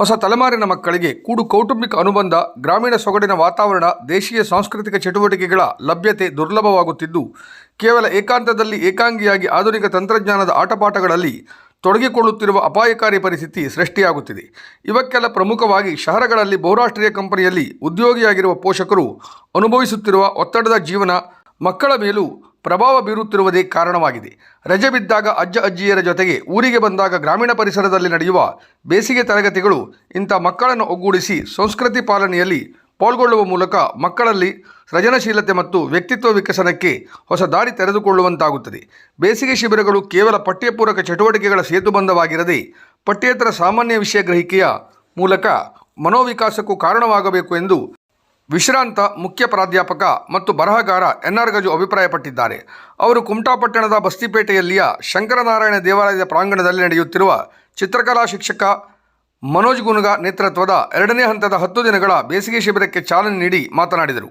ಹೊಸ ತಲೆಮಾರಿನ ಮಕ್ಕಳಿಗೆ ಕೂಡು ಕೌಟುಂಬಿಕ ಅನುಬಂಧ, ಗ್ರಾಮೀಣ ಸೊಗಡಿನ ವಾತಾವರಣ, ದೇಶೀಯ ಸಾಂಸ್ಕೃತಿಕ ಚಟುವಟಿಕೆಗಳ ಲಭ್ಯತೆ ದುರ್ಲಭವಾಗುತ್ತಿದ್ದು, ಕೇವಲ ಏಕಾಂತದಲ್ಲಿ ಏಕಾಂಗಿಯಾಗಿ ಆಧುನಿಕ ತಂತ್ರಜ್ಞಾನದ ಆಟಪಾಠಗಳಲ್ಲಿ ತೊಡಗಿಕೊಳ್ಳುತ್ತಿರುವ ಅಪಾಯಕಾರಿ ಪರಿಸ್ಥಿತಿ ಸೃಷ್ಟಿಯಾಗುತ್ತಿದೆ. ಇವಕ್ಕೆಲ್ಲ ಪ್ರಮುಖವಾಗಿ ಶಹರಗಳಲ್ಲಿ ಬಹುರಾಷ್ಟ್ರೀಯ ಕಂಪನಿಯಲ್ಲಿ ಉದ್ಯೋಗಿಯಾಗಿರುವ ಪೋಷಕರು ಅನುಭವಿಸುತ್ತಿರುವ ಒತ್ತಡದ ಜೀವನ ಮಕ್ಕಳ ಮೇಲೂ ಪ್ರಭಾವ ಬೀರುತ್ತಿರುವುದೇ ಕಾರಣವಾಗಿದೆ. ರಜೆ ಬಿದ್ದಾಗ ಅಜ್ಜ ಅಜ್ಜಿಯರ ಜೊತೆಗೆ ಊರಿಗೆ ಬಂದಾಗ ಗ್ರಾಮೀಣ ಪರಿಸರದಲ್ಲಿ ನಡೆಯುವ ಬೇಸಿಗೆ ತರಗತಿಗಳು ಇಂಥ ಮಕ್ಕಳನ್ನು ಒಗ್ಗೂಡಿಸಿ ಸಂಸ್ಕೃತಿ ಪಾಲನೆಯಲ್ಲಿ ಪಾಲ್ಗೊಳ್ಳುವ ಮೂಲಕ ಮಕ್ಕಳಲ್ಲಿ ಸೃಜನಶೀಲತೆ ಮತ್ತು ವ್ಯಕ್ತಿತ್ವ ವಿಕಸನಕ್ಕೆ ಹೊಸ ದಾರಿ ತೆರೆದುಕೊಳ್ಳುವಂತಾಗುತ್ತದೆ. ಬೇಸಿಗೆ ಶಿಬಿರಗಳು ಕೇವಲ ಪಠ್ಯಪೂರಕ ಚಟುವಟಿಕೆಗಳ ಸೇತುಬಂಧವಾಗಿರದೆ ಪಠ್ಯೇತರ ಸಾಮಾನ್ಯ ವಿಷಯ ಗ್ರಹಿಕೆಯ ಮೂಲಕ ಮನೋವಿಕಾಸಕ್ಕೂ ಕಾರಣವಾಗಬೇಕು ಎಂದು ವಿಶ್ರಾಂತ ಮುಖ್ಯ ಪ್ರಾಧ್ಯಾಪಕ ಮತ್ತು ಬರಹಗಾರ ಎನ್ ಆರ್ ಗಜು ಅಭಿಪ್ರಾಯಪಟ್ಟಿದ್ದಾರೆ. ಅವರು ಕುಮಟಾಪಟ್ಟಣದ ಬಸ್ತಿಪೇಟೆಯಲ್ಲಿಯ ಶಂಕರನಾರಾಯಣ ದೇವಾಲಯದ ಪ್ರಾಂಗಣದಲ್ಲಿ ನಡೆಯುತ್ತಿರುವ ಚಿತ್ರಕಲಾ ಶಿಕ್ಷಕ ಮನೋಜ್ ಗುನ್ಗ ನೇತೃತ್ವದ ಎರಡನೇ ಹಂತದ ಹತ್ತು ದಿನಗಳ ಬೇಸಿಗೆ ಶಿಬಿರಕ್ಕೆ ಚಾಲನೆ ನೀಡಿ ಮಾತನಾಡಿದರು.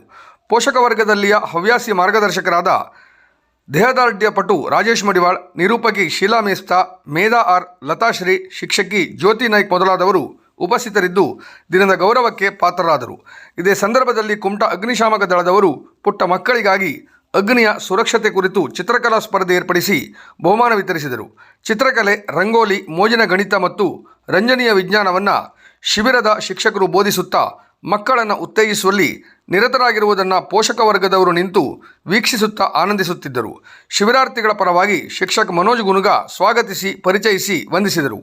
ಪೋಷಕ ವರ್ಗದಲ್ಲಿಯ ಹವ್ಯಾಸಿ ಮಾರ್ಗದರ್ಶಕರಾದ ದೇಹದಾರ್ಢ್ಯ ಪಟು ರಾಜೇಶ್ ಮಡಿವಾಳ್, ನಿರೂಪಕಿ ಶೀಲಾ ಮೇಸ್ತಾ, ಮೇಧಾ ಆರ್ ಲತಾಶ್ರೀ, ಶಿಕ್ಷಕಿ ಜ್ಯೋತಿ ನಾಯ್ಕ್ ಮೊದಲಾದವರು ಉಪಸ್ಥಿತರಿದ್ದು ದಿನದ ಗೌರವಕ್ಕೆ ಪಾತ್ರರಾದರು. ಇದೇ ಸಂದರ್ಭದಲ್ಲಿ ಕುಮಟಾ ಅಗ್ನಿಶಾಮಕ ದಳದವರು ಪುಟ್ಟ ಮಕ್ಕಳಿಗಾಗಿ ಅಗ್ನಿಯ ಸುರಕ್ಷತೆ ಕುರಿತು ಚಿತ್ರಕಲಾ ಸ್ಪರ್ಧೆ ಏರ್ಪಡಿಸಿ ಬಹುಮಾನ ವಿತರಿಸಿದರು. ಚಿತ್ರಕಲೆ, ರಂಗೋಲಿ, ಮೋಜಿನ ಗಣಿತ ಮತ್ತು ರಂಜನೀಯ ವಿಜ್ಞಾನವನ್ನು ಶಿಬಿರದ ಶಿಕ್ಷಕರು ಬೋಧಿಸುತ್ತಾ ಮಕ್ಕಳನ್ನು ಉತ್ತೇಜಿಸುವಲ್ಲಿ ನಿರತರಾಗಿರುವುದನ್ನು ಪೋಷಕ ವರ್ಗದವರು ನಿಂತು ವೀಕ್ಷಿಸುತ್ತಾ ಆನಂದಿಸುತ್ತಿದ್ದರು. ಶಿಬಿರಾರ್ಥಿಗಳ ಪರವಾಗಿ ಶಿಕ್ಷಕ ಮನೋಜ್ ಗುನುಗ ಸ್ವಾಗತಿಸಿ, ಪರಿಚಯಿಸಿ, ವಂದಿಸಿದರು.